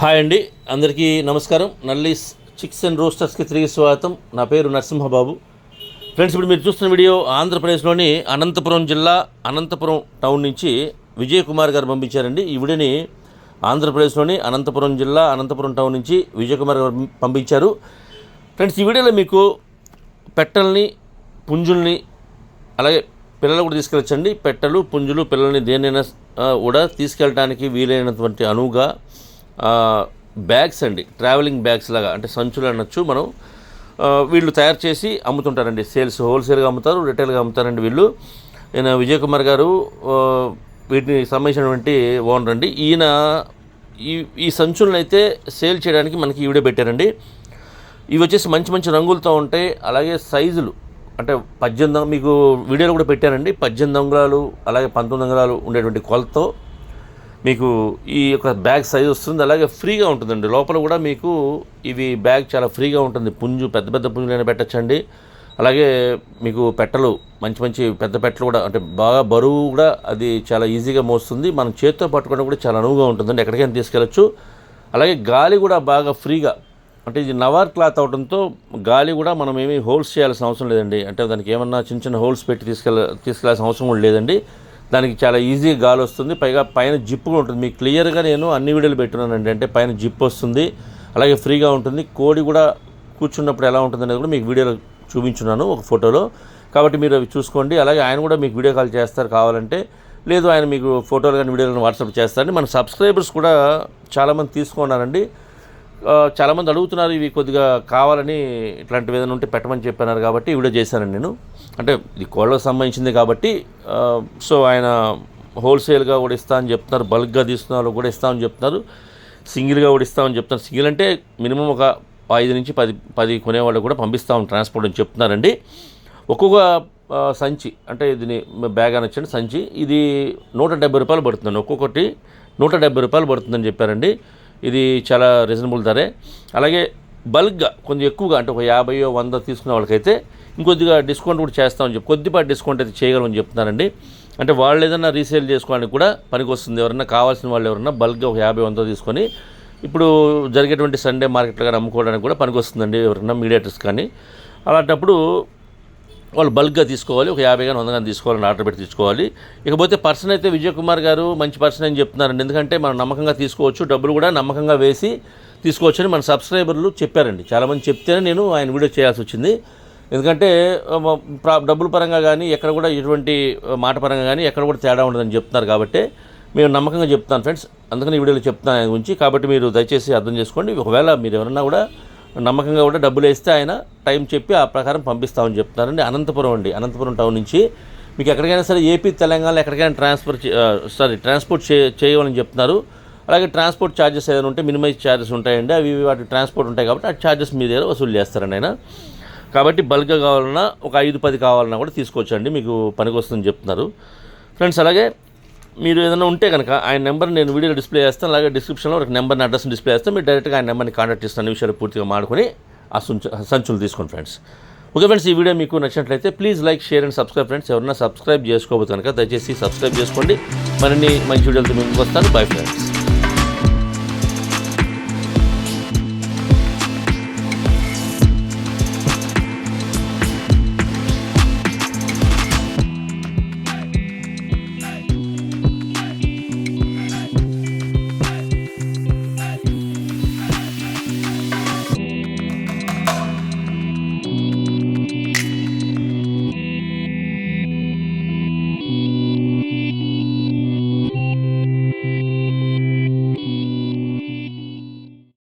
Hi అండి అందరికీ నమస్కారం. నల్లీస్ చిక్స్ అండ్ రోస్టర్స్కి తిరిగి స్వాగతం. నా పేరు నరసింహబాబు. ఫ్రెండ్స్ ఇప్పుడు మీరు చూస్తున్న వీడియో ఆంధ్రప్రదేశ్లోని అనంతపురం జిల్లా అనంతపురం టౌన్ నుంచి విజయ్ కుమార్ గారు పంపించారండి. ఈ వీడియోని ఆంధ్రప్రదేశ్లోని అనంతపురం జిల్లా అనంతపురం టౌన్ నుంచి విజయ్ కుమార్ గారు పంపించారు. ఫ్రెండ్స్ ఈ వీడియోలో మీకు పెట్టల్ని పుంజుల్ని అలాగే పిల్లలు కూడా తీసుకెళ్ళచ్చండి. పెట్టలు పుంజులు పిల్లల్ని దేనైనా కూడా తీసుకెళ్ళడానికి వీలైనటువంటి అనువుగా బ్యాగ్స్ అండి. ట్రావెలింగ్ బ్యాగ్స్ లాగా అంటే సంచులు అనొచ్చు మనం. వీళ్ళు తయారు చేసి అమ్ముతుంటారండి. సేల్స్ హోల్సేల్గా అమ్ముతారు రిటైల్గా అమ్ముతారండి వీళ్ళు. ఈయన విజయ్ కుమార్ గారు వీటిని సంబంధించినటువంటి ఓనర్ అండి. ఈయన ఈ ఈ సంచులను అయితే సేల్ చేయడానికి మనకి ఈవిడే పెట్టారండి. ఇవి వచ్చేసి మంచి మంచి రంగులతో ఉంటాయి. అలాగే సైజులు అంటే పద్దెనిమిది మీకు వీడియోలో కూడా పెట్టానండి. పద్దెనిమిది అంగుళాలు అలాగే పంతొమ్మిది అంగుళాలు ఉండేటువంటి కొలతో మీకు ఈ యొక్క బ్యాగ్ సైజ్ వస్తుంది. అలాగే ఫ్రీగా ఉంటుందండి. లోపల కూడా మీకు ఇవి బ్యాగ్ చాలా ఫ్రీగా ఉంటుంది. పుంజు పెద్ద పెద్ద పుంజులైనా పెట్టచ్చండి. అలాగే మీకు పెట్టలు మంచి మంచి పెద్ద పెట్టలు కూడా అంటే బాగా బరువు కూడా అది చాలా ఈజీగా మోస్తుంది. మనం చేత్తో పట్టుకోవడం కూడా చాలా అనువుగా ఉంటుందండి. ఎక్కడికైనా తీసుకెళ్ళచ్చు. అలాగే గాలి కూడా బాగా ఫ్రీగా అంటే ఇది నవార్ క్లాత్ అవడంతో గాలి కూడా మనం ఏమీ హోల్స్ చేయాల్సిన అవసరం లేదండి. అంటే దానికి ఏమన్నా చిన్న చిన్న హోల్స్ పెట్టి తీసుకెళ్ళ తీసుకెళ్ళాల్సిన అవసరం కూడా లేదండి. దానికి చాలా ఈజీగా గాలి వస్తుంది. పైగా పైన జిప్ ఉంటుంది. మీకు క్లియర్గా నేను అన్ని వీడియోలు పెట్టున్నానండి. అంటే పైన జిప్ వస్తుంది. అలాగే ఫ్రీగా ఉంటుంది. కోడి కూడా కూర్చున్నప్పుడు ఎలా ఉంటుంది అనేది కూడా మీకు వీడియోలో చూపించున్నాను ఒక ఫోటోలో. కాబట్టి మీరు అవి చూసుకోండి. అలాగే ఆయన కూడా మీకు వీడియో కాల్ చేస్తారు కావాలంటే. లేదు ఆయన మీకు ఫోటోలు కానీ వీడియోలు వాట్సాప్ చేస్తారని మన సబ్స్క్రైబర్స్ కూడా చాలామంది తీసుకున్నారండి. చాలామంది అడుగుతున్నారు ఇవి కొద్దిగా కావాలని ఇట్లాంటివి ఏదైనా ఉంటే పెట్టమని చెప్పినారు కాబట్టి ఈ వీడియో చేశానండి నేను. అంటే ఇది కోళ్ళకు సంబంధించింది కాబట్టి సో ఆయన హోల్సేల్గా కూడా ఇస్తా అని చెప్తున్నారు బల్క్గా తీసుకున్నారు కూడా ఇస్తామని చెప్తున్నారు సింగిల్గా కూడా ఇస్తామని చెప్తున్నారు. సింగిల్ అంటే మినిమం ఒక ఐదు నుంచి పది పది కొనేవాళ్ళు కూడా పంపిస్తాం ట్రాన్స్పోర్ట్ అని చెప్తున్నారండి. ఒక్కొక్క సంచి అంటే దీని బ్యాగ్ అనొచ్చండి సంచి ఇది నూట డెబ్బై రూపాయలు పడుతుందండి. ఒక్కొక్కటి నూట డెబ్బై రూపాయలు పడుతుందని చెప్పారండి. ఇది చాలా రీజనబుల్ ధరే. అలాగే బల్క్గా కొంచెం ఎక్కువగా అంటే ఒక యాభైయో వంద తీసుకునే వాళ్ళకైతే ఇంకొద్దిగా డిస్కౌంట్ కూడా చేస్తామని చెప్పి కొద్దిపాటి డిస్కౌంట్ అయితే చేయగలమని చెప్తున్నారండి అంటే వాళ్ళు ఏదైనా రీసేల్ చేసుకోవడానికి కూడా పనికి వస్తుంది ఎవరన్నా కావాల్సిన వాళ్ళు ఎవరన్నా బల్క్గా ఒక యాభై వంద తీసుకొని ఇప్పుడు జరిగేటువంటి సండే మార్కెట్లో కానీ అమ్ముకోవడానికి కూడా పనికి వస్తుందండి ఎవరన్నా మీడియేటర్స్ కానీ. అలాంటప్పుడు వాళ్ళు బల్క్గా తీసుకోవాలి ఒక యాభై కానీ వంద కానీ తీసుకోవాలని ఆర్డర్ పెట్టి తీసుకోవాలి. ఇకపోతే పర్సన్ అయితే విజయ్ కుమార్ గారు మంచి పర్సన్ అని చెప్తున్నారండి. ఎందుకంటే మనం నమ్మకంగా తీసుకోవచ్చు డబ్బులు కూడా నమ్మకంగా వేసి తీసుకోవచ్చు అని మన సబ్స్క్రైబర్లు చెప్పారండి. చాలామంది చెప్తేనే నేను ఆయన వీడియో చేయాల్సి వచ్చింది. ఎందుకంటే ప్రా- డబ్బుల పరంగా కానీ ఎక్కడ కూడా ఎటువంటి మాట పరంగా కానీ ఎక్కడ కూడా తేడా ఉండదని చెప్తున్నారు కాబట్టి మేము నమ్మకంగా చెప్తాను ఫ్రెండ్స్. అందుకని ఈ వీడియోలో చెప్తాను ఆయన గురించి. కాబట్టి మీరు దయచేసి అర్థం చేసుకోండి. ఒకవేళ మీరు ఎవరన్నా కూడా నమ్మకంగా కూడా డబ్బులు వేస్తే ఆయన టైం చెప్పి ఆ ప్రకారం పంపిస్తామని చెప్తున్నారండి. అనంతపురం అండి. అనంతపురం టౌన్ నుంచి మీకు ఎక్కడికైనా సరే ఏపీ తెలంగాణలో ఎక్కడికైనా ట్రాన్స్ఫర్ సారీ ట్రాన్స్పోర్ట్ చే చేయమని చెప్తున్నారు. అలాగే ట్రాన్స్పోర్ట్ ఛార్జెస్ ఏదైనా ఉంటే మినిమైజ్ ఛార్జెస్ ఉంటాయండి. అవి వాటి ట్రాన్స్పోర్ట్ ఉంటాయి కాబట్టి ఆ ఛార్జెస్ మీ దగ్గర వసూలు చేస్తారండి ఆయన. కాబట్టి బల్క్గా కావాలన్నా ఒక ఐదు పది కావాలన్నా కూడా తీసుకోవచ్చండి. మీకు పనికి వస్తుందని చెప్తున్నారు. ఫ్రెండ్స్ అలాగే మీరు ఏదైనా ఉంటే కనుక ఆయన నెంబర్ నేను వీడియోలో డిస్ప్లే చేస్తాను అలాగే డిస్క్రిప్షన్లో ఒక నెంబర్ని అడ్రస్ని డిస్ప్లే చేస్తాను మీరు డైరెక్ట్గా ఆయన నెంబర్ని కాంటాక్ట్ చేస్తాను విషయాలు పూర్తిగా మాడుకొని ఆ సంచు సంచులు తీసుకోండి ఫ్రెండ్స్ ఓకే ఫ్రెండ్స్ ఈ వీడియో మీకు నచ్చినట్లయితే please like share and subscribe friends ఎవరైనా సబ్స్క్రైబ్ చేసుకోవచ్చు కనుక దయచేసి సబ్స్క్రైబ్ చేసుకోండి. మరిన్ని మంచి వీడియోలతో ముందుకు వస్తాను. Bye friends